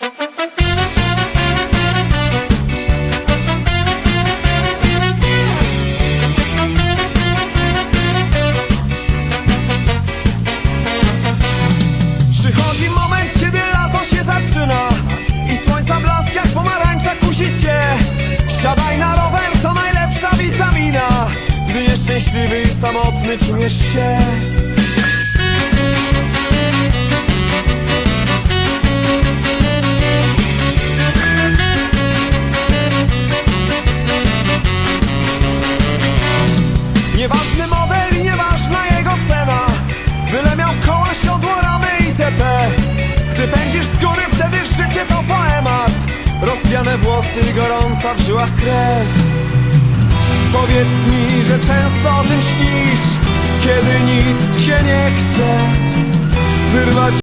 Przychodzi moment, kiedy lato się zaczyna I słońca blask jak pomarańcza kusi cię. Wsiadaj na rower, to najlepsza witamina. Gdy nieszczęśliwy i samotny czujesz się model i nieważna jego cena. Byle miał koła, siodło, ramy itp. Gdy pędzisz z góry, wtedy życie to poemat. Rozwiane włosy i gorąca w żyłach krew. Powiedz mi, że często o tym śnisz Kiedy nic się nie chce. Wyrwać